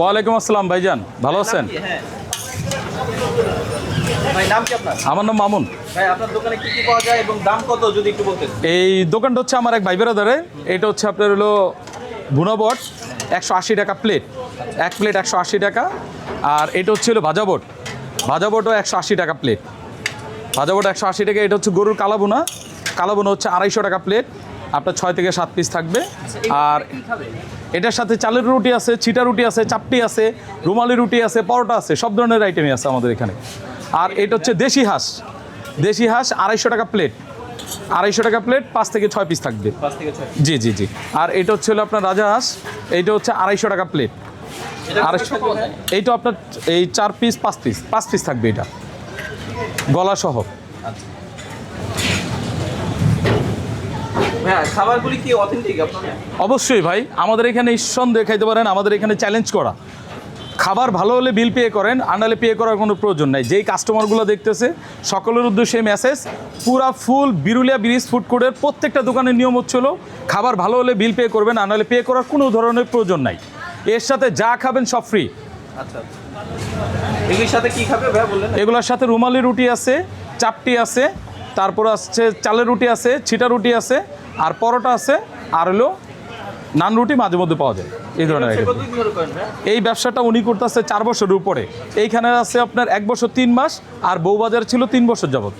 ওয়ালাইকুম আসসালাম ভাইজান ভালো আছেন? হ্যাঁ। আমার নাম মামুন। এই দোকানটা হচ্ছে আমার এক ভাই বেরাদারে। এটা হচ্ছে আপনার হলো ভুনাবট একশো আশি টাকা প্লেট এক প্লেট একশো আশি টাকা। আর এটা হচ্ছে হলো ভাজাবট। ভাজাবটও একশো আশি টাকা প্লেট ভাজাবট একশো আশি টাকা এটা হচ্ছে গরুর কালাবুনা কালাবুনা হচ্ছে আড়াইশো টাকা প্লেট আপনার ছয় থেকে সাত পিস থাকবে। আর এটার সাথে চালের রুটি আছে চিটা রুটি আছে চাপটি আছে রুমালি রুটি আছে পরোটা আছে সব ধরনের আইটেমই আছে আমাদের এখানে। আর এটা হচ্ছে দেশি হাঁস। দেশি হাঁস আড়াইশো টাকা প্লেট আড়াইশো টাকা প্লেট পাঁচ থেকে ছয় পিস থাকবে। জি জি জি। আর এটা হচ্ছে হলো আপনার রাজা হাঁস। এইটা হচ্ছে আড়াইশো টাকা প্লেট আড়াইশো এইটা আপনার এই চার পিস পাঁচ পিস পাঁচ পিস থাকবে এটা। গলা সহ আচ্ছা হ্যাঁ খাবারগুলি কি অথেন্টিক আপনার অবশ্যই ভাই আমাদের এখানে নিঃসন্দেহে খাইতে পারেন আমাদের এখানে চ্যালেঞ্জ করা। খাবার ভালো হলে বিল পে করেন আনালে পে করার কোনো প্রয়োজন নাই। যেই কাস্টমারগুলো দেখতেছে সকলের উদ্দেশ্যে মেসেজ পুরা ফুল বিরুলিয়া ব্রিজ ফুড কোর্টের প্রত্যেকটা দোকানের নিয়ম হচ্ছিল খাবার ভালো হলে বিল পে করবেন আনালে পে করার কোনো ধরনের প্রয়োজন নাই। এর সাথে যা খাবেন সব ফ্রি আচ্ছা এগুলির সাথে কি খাবে? এগুলোর সাথে রুমালি রুটি আছে চাপটি আছে তারপর আসছে চালের রুটি আছে ছিটা রুটি আছে আর পরোটা আছে আর হলো নান রুটি মাঝে মধ্যে পাওয়া যায়। এই ধরনের এই ব্যবসাটা উনি করতেছে চার বছরের উপরে। এইখানে আছে আপনার এক বছর তিন মাস আর বউবাজার ছিল তিন বছর যাবত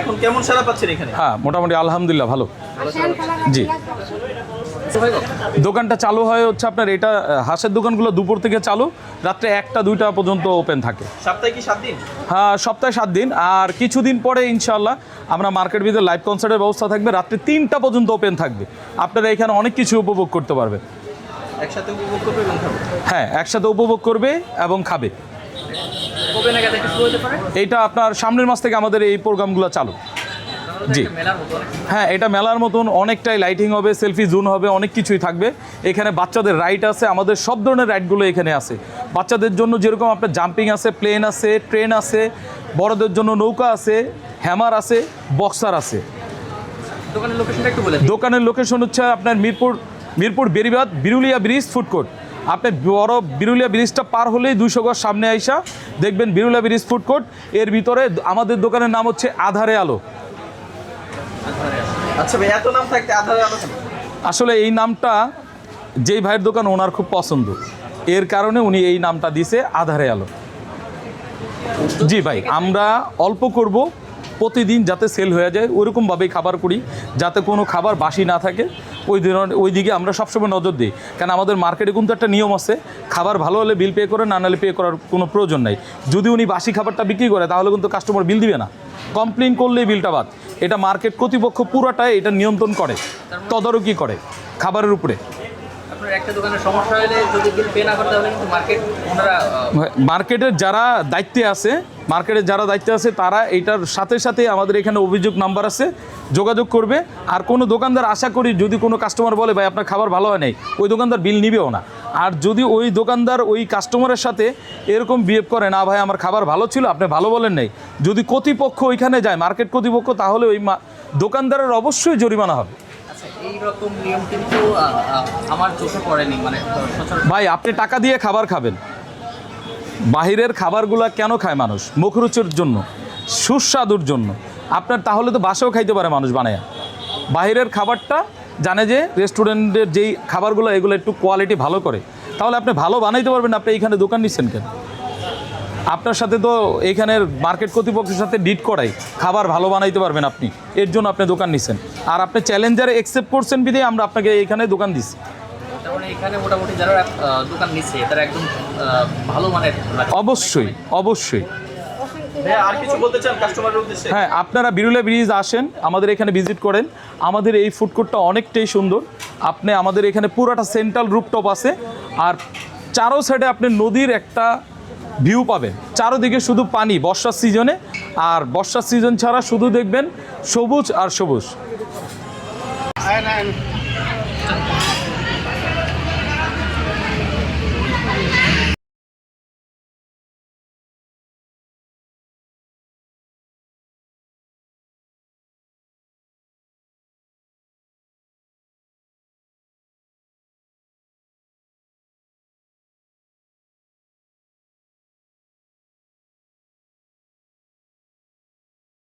এখন কেমন সারা পাচ্ছেন এখানে? হ্যাঁ মোটামুটি আলহামদুলিল্লাহ ভালো। জি? দোকানটা চালু হয় হচ্ছে আপনার এটা হাঁসের দোকানগুলো দুপুর থেকে চালু রাত্রে একটা দুইটা পর্যন্ত ওপেন থাকে। সপ্তাহে কি সাত দিন? হ্যাঁ সপ্তাহে সাত দিন আর কিছুদিন পরে ইনশাল্লাহ আমরা মার্কেট ভিতরে লাইভ কনসার্টের ব্যবস্থা থাকবে রাত্রে তিনটা পর্যন্ত ওপেন থাকবে। আপনারা এখানে অনেক কিছু উপভোগ করতে পারবেন। একসাথে উপভোগ করবে এবং খাবে? হ্যাঁ একসাথে উপভোগ করবে এবং খাবে। এইটা আপনার সামনের মাস থেকে আমাদের এই প্রোগ্রামগুলো চালু। জি। হ্যাঁ এটা মেলার মতন অনেকটাই লাইটিং হবে সেলফি জোন হবে অনেক কিছুই থাকবে। এখানে বাচ্চাদের রাইড আছে আমাদের সব ধরনের রাইডগুলো এখানে আছে। বাচ্চাদের জন্য যেরকম আপনার জাম্পিং আছে প্লেন আছে ট্রেন আছে বড়দের জন্য নৌকা আছে হ্যামার আছে বক্সার আছে। দোকানের লোকেশন হচ্ছে আপনার Mirpur Mirpur Beribad Birulia bridge food court আপনি বড় বিরুলিয়া ব্রিজটা পার হলেই দুইশো গজ সামনে আইসা দেখবেন বিরুলিয়া ব্রিজ ফুড কোর্ট এর ভিতরে আমাদের দোকানের নাম হচ্ছে আধারে আলো। আচ্ছা ভাই, এত নাম থাকতে আধারে আসলে এই নামটা যেই ভাইয়ের দোকান ওনার খুব পছন্দ। এর কারণে উনি এই নামটা দিছে আধারে আলো। জি ভাই, আমরা অল্প করব, প্রতিদিন যাতে সেল হয়ে যায় ওরকমভাবেই খাবার করি, যাতে কোনো খাবার বাসি না থাকে। ওই ধরনের ওই দিকে আমরা সবসময় নজর দিই। কারণ আমাদের মার্কেটে কিন্তু একটা নিয়ম আছে খাবার ভালো হলে বিল পে করে না নাহলে পে করার কোনো প্রয়োজন নাই। যদি উনি বাসি খাবারটা বিক্রি করে তাহলে কিন্তু কাস্টমার বিল দিবে না। কমপ্লেন করলেই বিলটা বাদ। এটা মার্কেট কর্তৃপক্ষ পুরোটাই এটা নিয়ন্ত্রণ করে তদারকি করে খাবারের উপরে। মার্কেটের যারা দায়িত্বে আছে মার্কেটের যারা দায়িত্বে আছে তারা এইটার সাথে সাথে আমাদের এখানে অভিযোগ নাম্বার আছে যোগাযোগ করবে। আর কোনো দোকানদার আশা করি যদি কোনো কাস্টমার বলে ভাই আপনার খাবার ভালো হয় নাই ওই দোকানদার বিল নিবেও না। আর যদি ওই দোকানদার ওই কাস্টমারের সাথে এরকম বিহেভ করে না ভাই আমার খাবার ভালো ছিল আপনি ভালো বলেন নাই। যদি কর্তৃপক্ষ ওইখানে যায় মার্কেট কর্তৃপক্ষ তাহলে ওই দোকানদারের অবশ্যই জরিমানা হবে। আচ্ছা এইরকম নিয়ম কিন্তু আহ, আহ, আমার চোখে পড়েনি মানে ভাই আপনি টাকা দিয়ে খাবার খাবেন। বাহিরের খাবারগুলা কেন খায় মানুষ? মুখরুচির জন্য, সুস্বাদুর জন্য। আপনার তাহলে তো বাসাও খাইতে পারে মানুষ বানায়া। বাহিরের খাবারটা জানে যে রেস্টুরেন্টের যেই খাবারগুলো, এগুলো একটু কোয়ালিটি ভালো করে। তাহলে আপনি ভালো বানাইতে পারবেন আপনি এইখানে দোকান নিচ্ছেন কেন? আপনার সাথে তো এইখানের মার্কেট কর্তৃপক্ষের সাথে ডিট করাই। খাবার ভালো বানাইতে পারবেন আপনি। এর জন্য আপনি দোকান নিচ্ছেন আর আপনি চ্যালেঞ্জারে অ্যাকসেপ্ট করছেন বিধে আমরা আপনাকে এইখানে দোকান দিচ্ছি। মানে এখানে মোটামুটি যারা দোকান নিচ্ছে তারা একদম ভালো মানের অবশ্যই অবশ্যই। ভাইয়া, আর কিছু বলতে চান কাস্টমারের উদ্দেশ্যে? হ্যাঁ আপনারা বিরুলিয়া ব্রিজ আসেন আমাদের এখানে ভিজিট করেন। আমাদের এই ফুড কোর্টটা অনেকটাই সুন্দর। আপনি আমাদের এখানে পুরোটা সেন্ট্রাল রুপটপ আছে আর চারো সাইডে আপনি নদীর একটা ভিউ পাবেন। চারোদিকে শুধু পানি বর্ষার সিজনে আর বর্ষার সিজন ছাড়া শুধু দেখবেন সবুজ আর সবুজ।